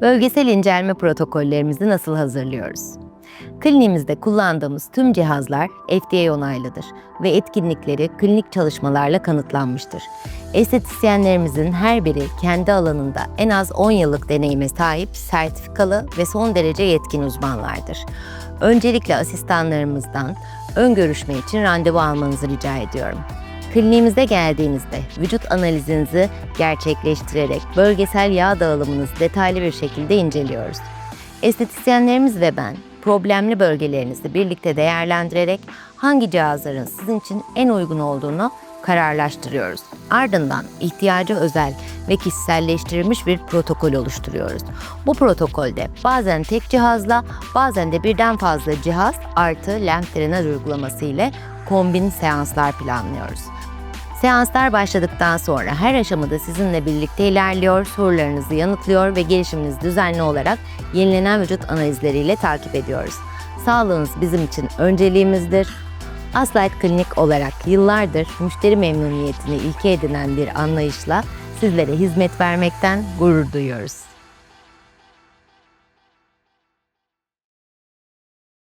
Bölgesel incelme protokollerimizi nasıl hazırlıyoruz? Kliniğimizde kullandığımız tüm cihazlar FDA onaylıdır ve etkinlikleri klinik çalışmalarla kanıtlanmıştır. Estetisyenlerimizin her biri kendi alanında en az 10 yıllık deneyime sahip sertifikalı ve son derece yetkin uzmanlardır. Öncelikle asistanlarımızdan ön görüşme için randevu almanızı rica ediyorum. Kliniğimize geldiğinizde vücut analizinizi gerçekleştirerek bölgesel yağ dağılımınızı detaylı bir şekilde inceliyoruz. Estetisyenlerimiz ve ben problemli bölgelerinizi birlikte değerlendirerek hangi cihazların sizin için en uygun olduğunu kararlaştırıyoruz. Ardından ihtiyaca özel ve kişiselleştirilmiş bir protokol oluşturuyoruz. Bu protokolde bazen tek cihazla bazen de birden fazla cihaz artı lenf drenaj uygulaması ile kombin seanslar planlıyoruz. Seanslar başladıktan sonra her aşamada sizinle birlikte ilerliyor, sorularınızı yanıtlıyor ve gelişiminizi düzenli olarak yenilenen vücut analizleriyle takip ediyoruz. Sağlığınız bizim için önceliğimizdir. Aslight Klinik olarak yıllardır müşteri memnuniyetini ilke edinen bir anlayışla sizlere hizmet vermekten gurur duyuyoruz.